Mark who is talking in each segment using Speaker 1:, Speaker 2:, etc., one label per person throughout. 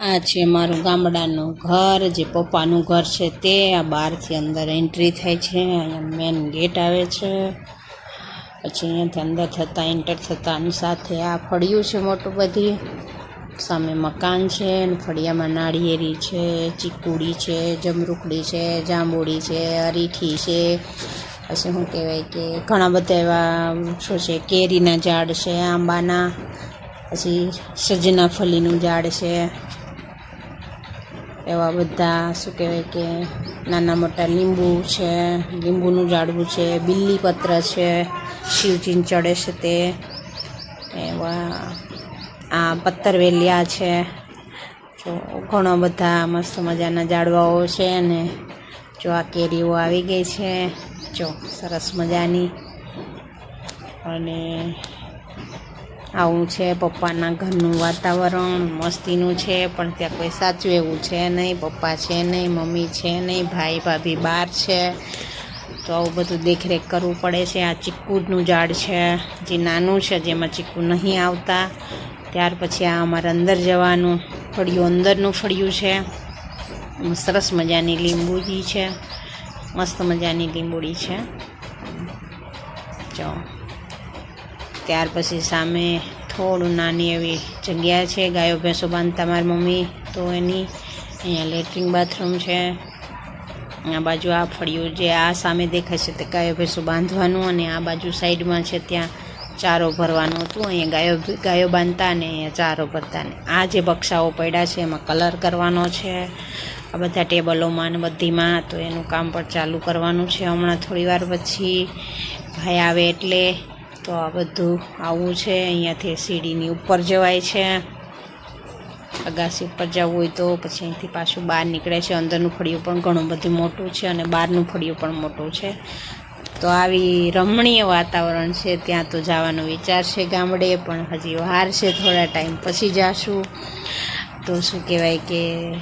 Speaker 1: આ છે મારું ગામડાનું ઘર, જે પપ્પાનું ઘર છે તે. આ બહારથી અંદર એન્ટ્રી થાય છે, અહીંયા મેન ગેટ આવે છે. પછી અહીંયાથી અંદર થતાં એન્ટર થતાં સાથે આ ફળિયું છે મોટું બધી. સામે મકાન છે, અને ફળિયામાં નાળિયેરી છે, ચીકુડી છે, જમરૂખડી છે, જાંબુડી છે, અરીઠી છે. પછી શું કહેવાય કે ઘણા બધા એવા શું છે, કેરીના ઝાડ છે, આંબાના. પછી સજના ફલીનું ઝાડ છે. એવા બધા શું કહેવાય કે નાના મોટા લીંબુ છે, લીંબુનું ઝાડવું છે બિલ્લીપત્ર છે, શિવજીને ચડે છે તે. એવા આ પત્તરવેલિયા છે. જો ઘણા બધા મસ્ત મજાના ઝાડવાઓ છે અને જો આ કેરીઓ આવી ગઈ છે. જો સરસ મજાની. અને આવું છે, પપ્પાના ઘરનું વાતાવરણ મસ્તીનું છે, પણ ત્યાં કોઈ સાચું એવું છે નહીં. પપ્પા છે નહીં, મમ્મી છે નહીં, ભાઈ, ભાભી બહાર છે. તો આવું બધું દેખરેખ કરવું પડે છે. આ ચીકુનું ઝાડ છે, જે નાનું છે, જેમાં ચીકુ નહીં આવતા. ત્યાર પછી આ અમારે અંદર જવાનું, ફળિયું અંદરનું ફળિયું છે. સરસ મજાની લીંબુડી છે. મસ્ત મજાની લીંબુડી છે. જો ત્યાર પછી સામે થોડું નાની એવી જગ્યા છે, ગાયો, ભેંસો બાંધતા મારી મમ્મી. તો એની અહીંયા લેટ્રિન બાથરૂમ છે. આ બાજુ આ ફળિયું જે આ સામે દેખાય છે તે ગાયો, ભેંસો બાંધવાનું અને આ બાજુ સાઈડમાં છે ત્યાં ચારો ભરવાનું હતું. અહીંયા ગાયો ગાયો બાંધતા અને અહીંયા ચારો ભરતા ને આ જે બક્સાઓ પડ્યા છે એમાં કલર કરવાનો છે. આ બધા ટેબલોમાં ને બધીમાં તો એનું કામ પણ ચાલુ કરવાનું છે. હમણાં થોડી વાર પછી ભાઈ આવે એટલે તો આ બધું આવું છે. અહીંયાથી સીડીની ઉપર જવાય છે. અગાસી ઉપર જવું હોય તો પછી અહીંથી પાછું બહાર નીકળે છે. અંદરનું ફળિયું પણ ઘણું બધું મોટું છે અને બહારનું ફળિયું પણ મોટું છે. તો આવી રમણીય વાતાવરણ છે. ત્યાં તો જવાનો વિચાર છે ગામડે, પણ હજી વાર છે. થોડા ટાઈમ પછી જાશું. તો શું કહેવાય કે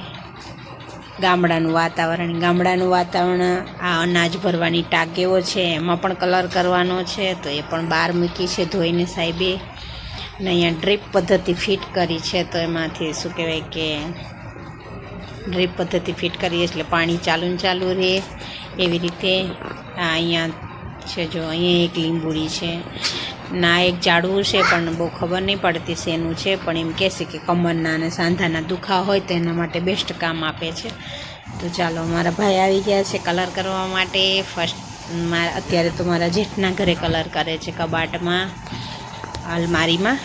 Speaker 1: ગામડાનું વાતાવરણ. ગામડાનું વાતાવરણ આ અનાજ ભરવાની ટાંકેઓ છે, એમાં પણ કલર કરવાનો છે, તો એ પણ બહાર મૂકી છે ધોઈને સાહેબે. ને અહીંયા ડ્રીપ પદ્ધતિ ફિટ કરી છે, તો એમાંથી શું કહેવાય કે ડ્રીપ પદ્ધતિ ફિટ કરી એટલે પાણી ચાલુ ને ચાલુ રહે. એવી રીતે આ અહીંયા છે જો, અહીંયા એક લીંબુડી છે. ના, એક ઝાડવું છે, પણ બહુ ખબર નહીં પડતી શેનું છે, પણ એમ કહેશે કે કમરના અને સાંધાના દુખા હોય તો એના માટે બેસ્ટ કામ આપે છે. તો ચાલો, મારા ભાઈ આવી ગયા છે કલર કરવા માટે. ફર્સ્ટ મારા, અત્યારે તો મારા જેઠના ઘરે કલર કરે છે કબાટમાં અલમારીમાં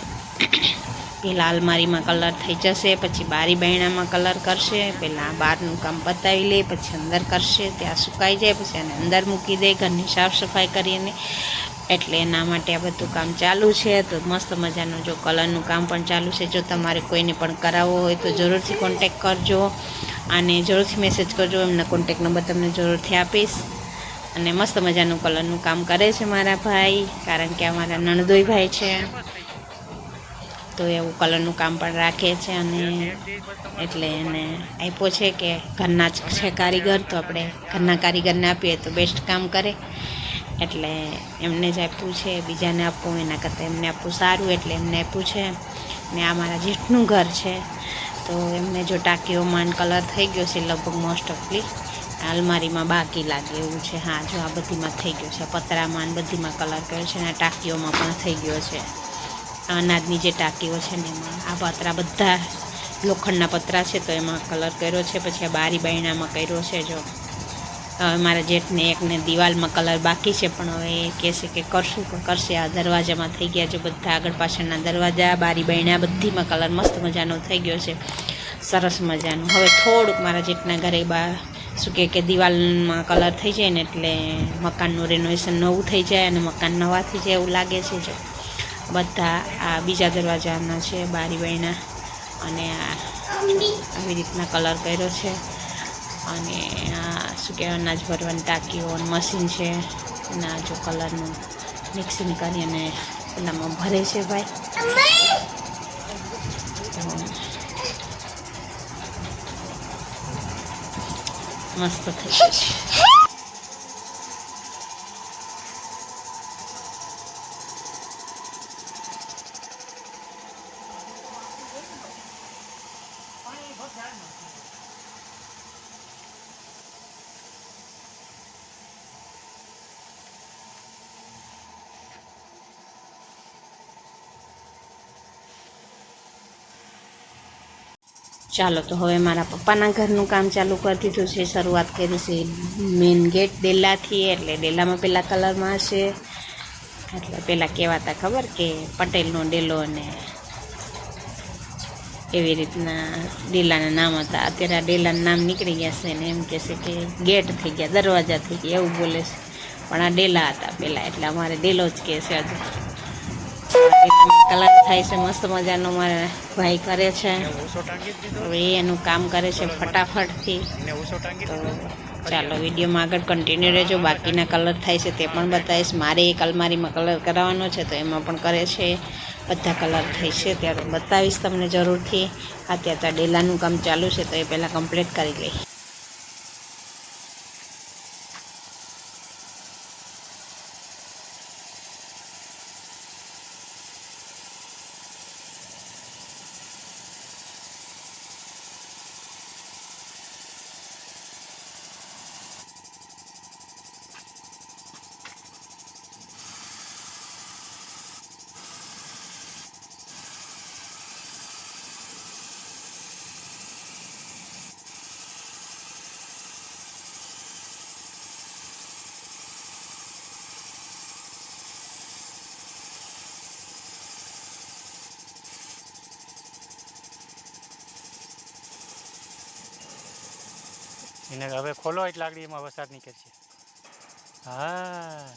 Speaker 1: પહેલાં અલમારીમાં કલર થઈ જશે, પછી બારી બહેણામાં કલર કરશે પહેલાં બહારનું કામ પતાવી લે, પછી અંદર કરશે, ત્યાં સુકાઈ જાય, પછી એને અંદર મૂકી દે, ઘરની સાફ સફાઈ કરીને. એટલે એના માટે આ બધું કામ ચાલુ છે. તો મસ્ત મજાનું જો કલરનું કામ પણ ચાલુ છે. જો તમારે કોઈને પણ કરાવવો હોય તો જરૂરથી કોન્ટેક કરજો. અને જરૂરથી મેસેજ કરજો. એમના કોન્ટેક નંબર તમને જરૂરથી આપીશ. અને મસ્ત મજાનું કલરનું કામ કરે છે મારા ભાઈ. કારણ કે અમારા નણદોઈ ભાઈ છે. તો એવું કલરનું કામ પણ રાખે છે અને એટલે એને આપ્યો છે કે ઘરના જ છે કારીગર. તો આપણે ઘરના કારીગરને આપીએ તો બેસ્ટ કામ કરે. એટલે એમને જ આપ્યું છે, બીજાને આપવું એના કરતાં એમને આપવું સારું, એટલે એમને આપ્યું છે. ને આ મારા જેઠનું ઘર છે. તો એમને જો ટાંકીઓમાં કલર થઈ ગયો છે લગભગ મોસ્ટ ઓફલી અલમારીમાં બાકી લાગે એવું છે. હા, જો આ બધીમાં થઈ ગયો છે. પતરામાં બધીમાં કલર કર્યો છે અને ટાંકીઓમાં પણ થઈ ગયો છે. અનાજની જે ટાંકીઓ છે ને એમાં. આ પતરા બધા લોખંડના પતરા છે તો એમાં કલર કર્યો છે. પછી આ બારી બાયણામાં કર્યો છે જો. હવે મારા જેઠને એકને દિવાલમાં કલર બાકી છે, પણ હવે એ કહેશે કે કરશું, પણ કરશે. આ દરવાજામાં થઈ ગયા છે બધા આગળ પાછળના દરવાજા, બારી બાયણા બધીમાં કલર મસ્ત મજાનો થઈ ગયો છે. સરસ મજાનું. હવે થોડુંક મારા જેઠના ઘરે બા, શું કહે કે દિવાલમાં કલર થઈ જાય ને એટલે મકાનનું રેનોવેશન નવું થઈ જાય અને મકાન નવા થઈ જાય એવું લાગે છે જો. બધા આ બીજા દરવાજાના છે, બારી બહેણા અને આ આવી રીતના કલર કર્યો છે. અને આ શું કહેવાય, અનાજ ભરવાની ટાંકીઓ મશીન છે. એના જો કલરનું મિક્સિંગ કરી અને પેલામાં ભરે છે ભાઈ. મસ્ત થઈ છે. ચાલો તો હવે મારા પપ્પાના ઘરનું કામ ચાલુ કરી દીધું છે. શરૂઆત કરી છે મેઇન ગેટ ડેલાથી એટલે ડેલામાં પહેલાં કલરમાં હશે એટલે પહેલાં કહેવાતા ખબર કે પટેલનો ડેલો અને એવી રીતના ડેલાના નામ હતા. અત્યારે આ ડેલાના નામ નીકળી ગયા છે ને એમ કહેશે કે ગેટ થઈ ગયા, દરવાજા થઈ ગયા એવું બોલે છે. પણ આ ડેલા હતા પહેલાં એટલે અમારે ડેલો જ કહેશે હજુ. કલર થાય છે, મસ્ત મજાનો મારા ભાઈ કરે છે. હવે એનું કામ કરે છે ફટાફટથી. ચાલો, વિડીયોમાં આગળ કન્ટિન્યુ રહેજો. બાકીના કલર થાય છે તે પણ બતાવીશ. મારે એક અલમારીમાં કલર કરાવવાનો છે, તો એમાં પણ કરે છે. બધા કલર થઈ છે, ત્યારે બતાવીશ તમને જરૂરથી. અત્યારે તો આ ડેલાનું કામ ચાલુ છે, તો એ પહેલાં કમ્પ્લીટ કરી લઈ
Speaker 2: એને હવે ખોલો એટલે આગળ એમાં વરસાદ નીકળશે. હા.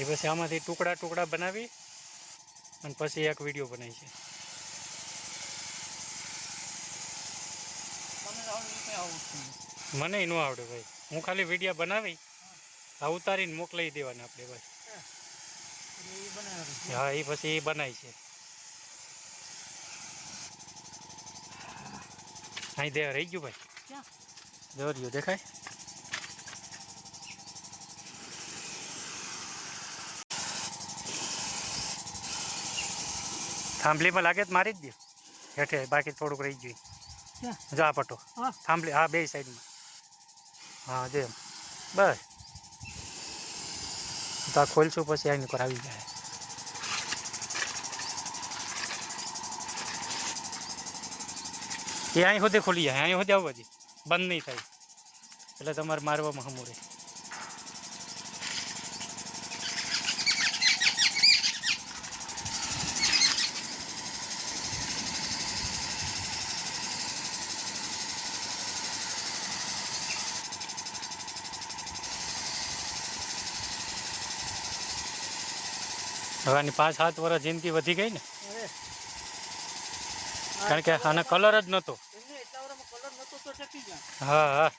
Speaker 2: એ પછી આમાંથી ટુકડા ટુકડા બનાવી અને પછી એક વીડિયો બનાવી છે. મને ન આવડે ભાઈ. હું ખાલી વીડિયો બનાવી આ ઉતારીને મોકલાવી દેવાના આપણે ભાઈ હા એ પછી એ બનાવી છે. અહીં દે રહી ગયું ભાઈ? દોર્યું દેખાય? થાંભલીમાં લાગે તો મારી જ દે. હેઠે બાકી થોડુંક રહી ગયું. જો આ પટો થાંભલી હા બે સાઈડમાં હા જે. બસ. તો આ ખોલશું પછી આની પર આવી જાય. એ અહીં સુધી ખુલી જાય. અહીં સુધી આવું હજી બંધ નહીં થાય. એટલે તમારે મારવામાં હમું રહે. હવે આની પાંચ સાત વર્ષ જિંદગી વધી ગઈ ને. કારણ કે આનો કલર જ નહોતો. હા હા.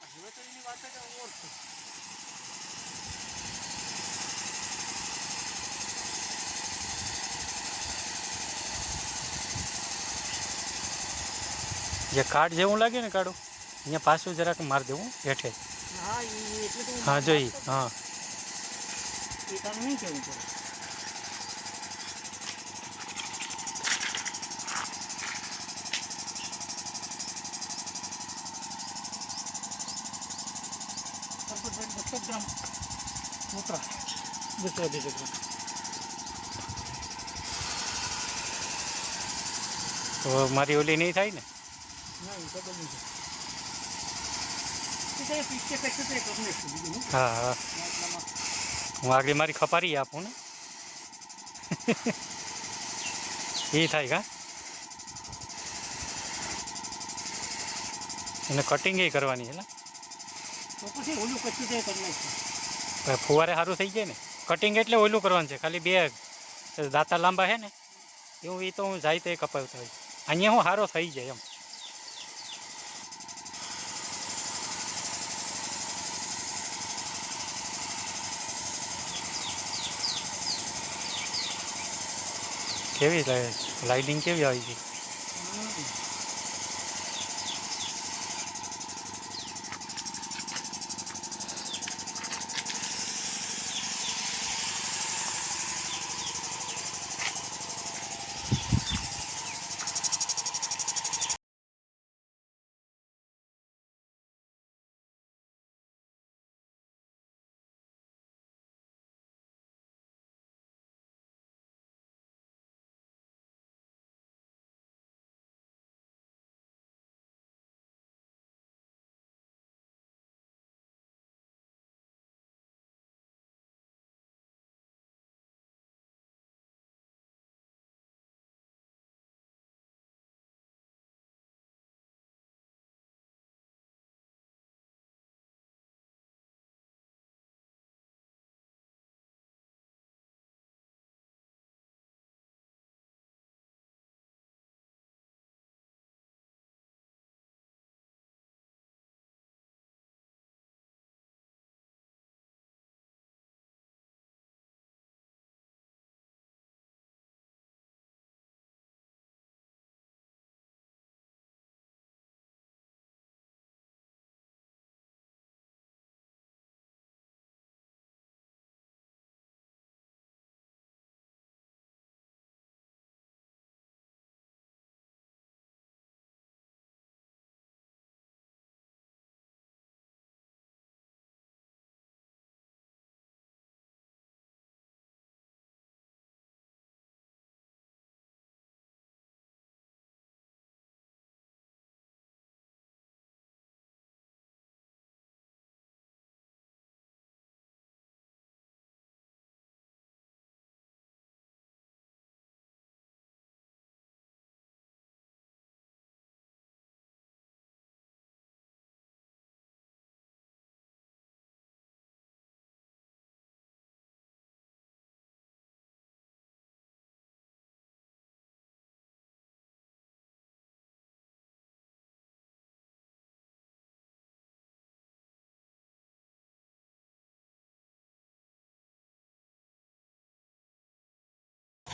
Speaker 2: જે કાર્ડ જેવું લાગે ને કાઢું અહીંયા પાછું જરાક મારી દેવું હેઠે. હા જોઈ હા તો મારી ઓલી નહીં થાય ને હા હા હું આગળ મારી ખપારી આપું ને? એ થાય કા? એને કટિંગ એ કરવાની છે ને હવે ફુવારે સારું થઈ જાય ને? કટિંગ એટલે ઓલું કરવાનું છે. ખાલી બે દાંતા લાંબા છે ને, એવું એ તો હું જાય તો એ કપાવતો હોય. અહીંયા હું સારો થઈ જાય એમ. કેવી લાઇટિંગ કેવી આવી ગઈ?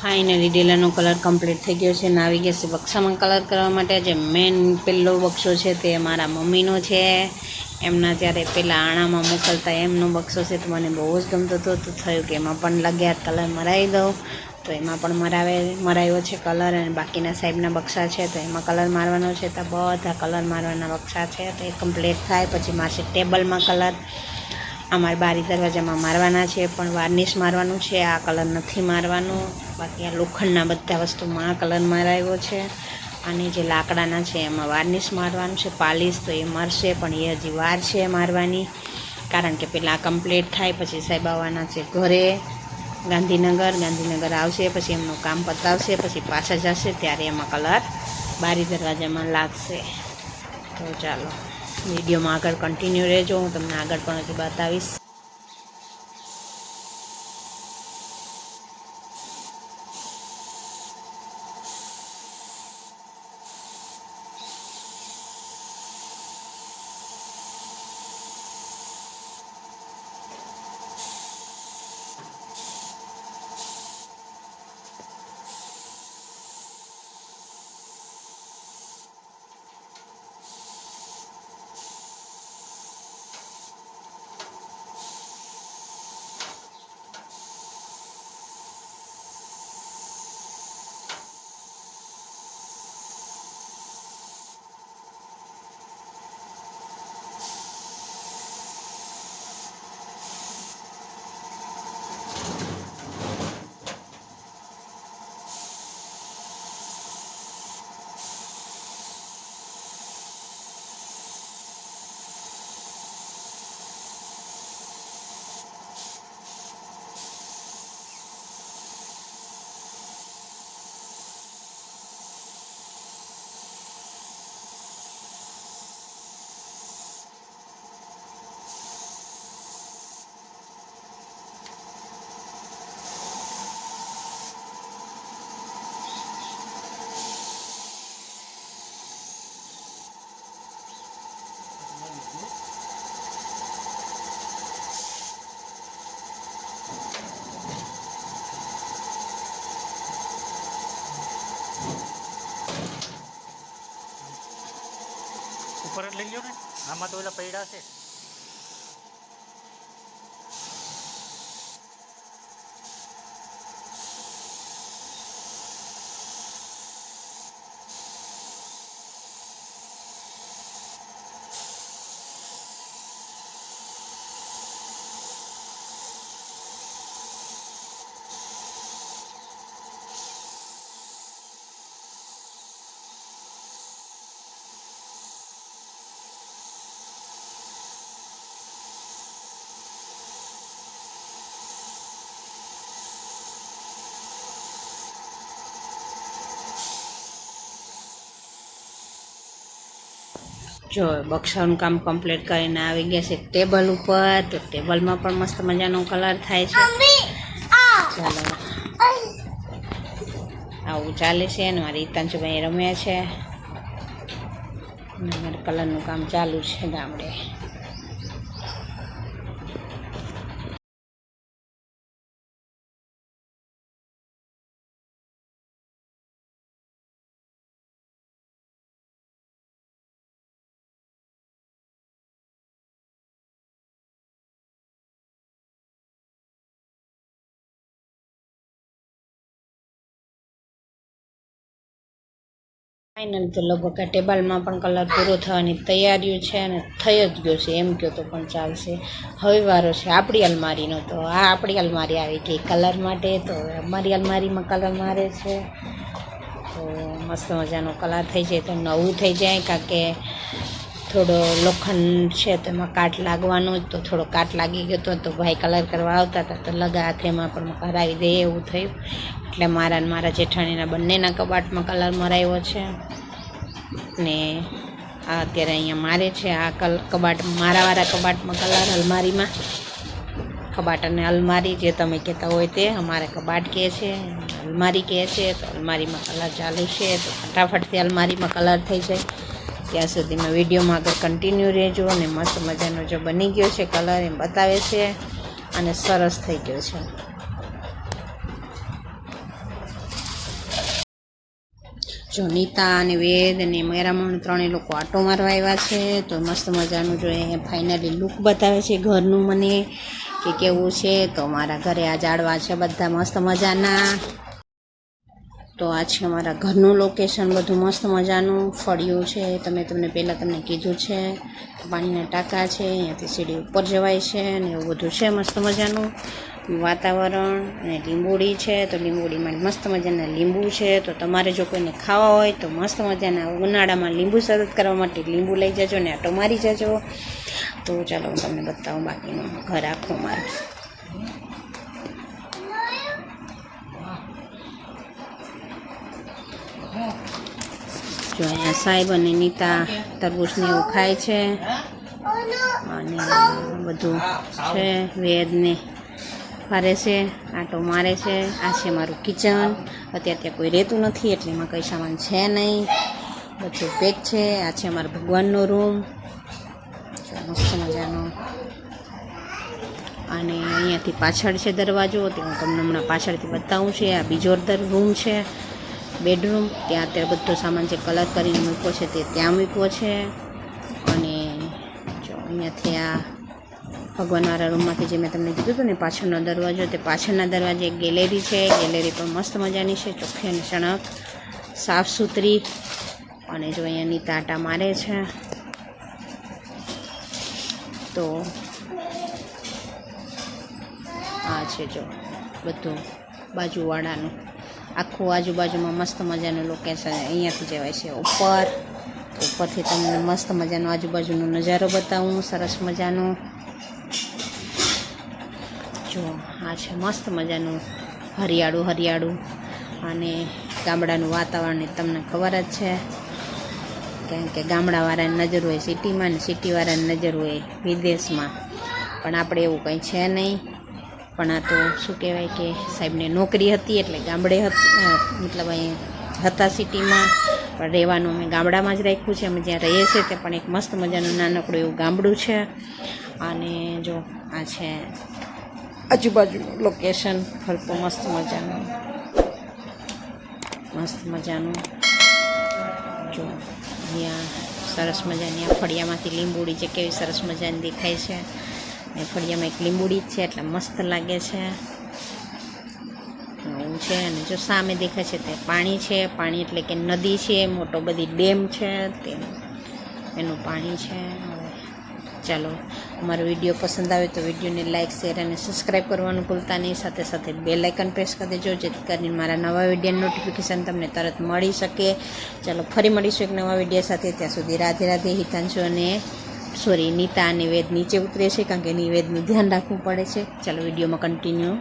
Speaker 1: ફાઇનલી ડેલાનો કલર કમ્પ્લીટ થઈ ગયો છે. આવી ગયા છે બક્સામાં કલર કરવા માટે. જે મેન પહેલો બક્સો છે તે મારા મમ્મીનો છે. એમના જ્યારે પેલા આણામાં મોકલતા એમનો બક્સો છે તો મને બહુ જ ગમતો હતો. તો થયું કે એમાં પણ લગ્યા કલર મરાવી દઉં. તો એમાં પણ મરાવે, મરાયો છે કલર અને બાકીના સાહેબના બક્સા છે. તો એમાં કલર મારવાનો છે. તો બધા કલર મારવાના બક્સા છે. તો એ કમ્પ્લીટ થાય. પછી મારશે ટેબલમાં કલર અમારે બારી દરવાજામાં મારવાના છે, પણ વાર્નિશ મારવાનું છે, આ કલર નથી મારવાનો. બાકી આ લોખંડના બધા વસ્તુમાં આ કલર મારાયો છે. અને જે લાકડાના છે, એમાં વાર્નિશ મારવાનું છે, પાલિશ તો એ મારશે, પણ એ હજી વાર છે મારવાની. કારણ કે પહેલાં કમ્પ્લીટ થાય, પછી સાહેબ આવવાના છે ઘરે. ગાંધીનગર ગાંધીનગર આવશે, પછી એમનું કામ પતાવશે, પછી પાછા જશે, ત્યારે એમાં કલર બારી દરવાજામાં લાગશે. તો ચાલો. વિડીયોમાં આગળ કન્ટિન્યુ રહેજો. હું તમને આગળ પણ હજી બતાવીશ.
Speaker 2: આમાં તો ઓલા પૈડા છે
Speaker 1: જો બક્ષાનું કામ કમ્પ્લીટ કરીને આવી ગયા છે ટેબલ ઉપર તો ટેબલમાં પણ મસ્ત મજાનો કલર થાય છે. ચાલો આવું ચાલે છે અને મારી હિતાંશુભાઈ રમ્યા છે. અને મારે કલરનું કામ ચાલુ છે ગામડે. ફાઇનલ તો લગભગ આ ટેબલમાં પણ કલર પૂરો થવાની તૈયારીઓ છે અને થઈ જ ગયો છે, એમ કહો તો પણ ચાલશે. હવે વારો છે, આપણી અલમારીનો તો. આ આપણી અલમારી આવી ગઈ કલર માટે, તો અમારી અલમારીમાં કલર મારે છે. તો મસ્ત મજાનો કલર થઈ જાય, તો નવું થઈ જાય કારણ કે થોડો લોખંડ છે તો એમાં કાટ લાગવાનો જ, તો થોડો કાટ લાગી ગયો હતો તો ભાઈ કલર કરવા આવતા હતા, તો લગા હાથેમાં પણ કરાવી દે એવું થયું. એટલે મારા ને મારા જેઠાણીના બંનેના કબાટમાં કલર મરાવ્યો છે. ને આ અત્યારે અહીંયા મારે છે, આ કલ, કબાટ, મારાવાળા કબાટમાં કલર, અલમારીમાં. કબાટ અને અલમારી જે તમે કહેતા હોય તે, અમારે કબાટ કહે છે, અલમારી કહે છે, તો અલમારીમાં કલર ચાલુ છે, તો ફટાફટથી અલમારીમાં કલર થઈ જાય. ત્યાં સુધીમાં વિડીયોમાં આગળ કન્ટિન્યુ રહેજો અને મસ્ત મજાનો જો બની ગયો છે કલર એમ બતાવે છે અને સરસ થઈ ગયો છે. જો નીતા અને વેદ અને મેરામણ ત્રણેય લોકો આટો મારવા આવ્યા છે, તો મસ્ત મજાનું જો એ ફાઇનલી લુક બતાવે છે ઘરનું મને કે કેવું છે, તો મારા ઘરે આ જાડવા છે બધા મસ્ત મજાના. તો આ છે અમારા ઘરનું લોકેશન બધું મસ્ત મજાનું. ફળિયું છે, તમે તમને પહેલાં તમને કીધું છે. પાણીના ટાંકા છે, અહીંયાથી સીડી ઉપર જવાય છે અને એવું બધું છે, મસ્ત મજાનું. વાતાવરણ અને લીંબોડી છે, તો લીંબોડીમાં મસ્ત મજાના લીંબુ છે. તો તમારે જો કોઈને ખાવા હોય તો મસ્ત મજાના ઉનાળામાં લીંબુ શરત કરવા માટે લીંબુ લઈ જજો ને આટો મારી જજો. તો ચાલો હું તમને બતાવું બાકીનું. ઘર આખું મારું જો અહીંયા સાહેબ અને નીતા તરબૂચને એવું ખાય છે. અને બધું છે, વેદને ફરે છે, આટો મારે છે. આ છે મારું કિચન. અત્યારે ત્યાં કોઈ રહેતું નથી, એટલે એમાં કંઈ સામાન છે નહીં. બધું પેક છે. આ છે અમારા ભગવાનનો રૂમ. મસ્ત મજાનો. અને અહીંયાથી પાછળ છે દરવાજો, તે હું તમને હમણાં પાછળથી બતાવું છે. આ બીજો રૂમ છે. બેડરૂમ, ત્યાં અત્યારે બધો સામાન જે કલર કરીને મૂક્યો છે તે ત્યાં મૂક્યો છે. અને જો અહીંયાથી આ ભગવાનવાળા રૂમમાંથી જે મેં તમને કીધું હતું ને, પાછળનો દરવાજો, તે પાછળના દરવાજે એક ગેલેરી છે. ગેલેરી પણ મસ્ત મજાની છે, ચોખ્ખી અને ચણક સાફ સુથરી અને જો અહીંયાની તાટા મારે છે. તો આ છે જો બધું બાજુવાળાનું. આખું આજુબાજુમાં મસ્ત મજાનું લોકેશન અહીંયાથી જવાય છે ઉપર. ઉપરથી તમને મસ્ત મજાનો આજુબાજુનો નજારો બતાવું, સરસ મજાનો. જો, આ છે મસ્ત મજાનું હરિયાળું હરિયાળું અને ગામડાનું વાતાવરણ તમને ખબર જ છે. કારણ કે ગામડાવાળાની નજર હોય, સિટીમાં ને સિટીવાળાની નજર હોય વિદેશમાં. પણ આપણે એવું કંઈ છે નહીં. પણ આ તો શું કહેવાય કે સાહેબને નોકરી હતી એટલે ગામડે મતલબ અહીં હતા સિટીમાં, પણ રહેવાનું અમે ગામડામાં જ રાખ્યું છે. અમે જ્યાં રહીએ છીએ તે પણ એક મસ્ત મજાનું નાનકડું એવું ગામડું છે. અને જો આ છે આજુબાજુનું લોકેશન ફરતું મસ્ત મજાનું મસ્ત મજાનું. જો અહીંયા સરસ મજાની આ ફળિયામાંથી લીંબુડી છે કેવી સરસ મજાની દેખાય છે. ફળિયામાં એક લીંબુડી છે, એટલે મસ્ત લાગે છે. એવું છે, અને જો સામે દેખાય છે તે પાણી છે, પાણી એટલે કે નદી છે, મોટો બધી ડેમ છે, તે એનું પાણી છે. ચાલો, અમારો વીડિયો પસંદ આવે તો વિડીયોને લાઇક શેર અને સબસ્ક્રાઈબ કરવાનું ભૂલતા નહીં. સાથે સાથે બે લાઇકન પ્રેસ કરી દેજો, જેથી કરીને મારા નવા વિડીયોની નોટિફિકેશન તમને તરત મળી શકે. ચાલો, ફરી મળીશું એક નવા વીડિયો સાથે. ત્યાં સુધી રાધે રાધે, હિતાંશુ અને સોરી, નીતા વેદ નીચે ઉતરે છે કારણ કે નિવેદનું ધ્યાન રાખવું પડે છે. ચાલો વિડીયોમાં કન્ટિન્યુ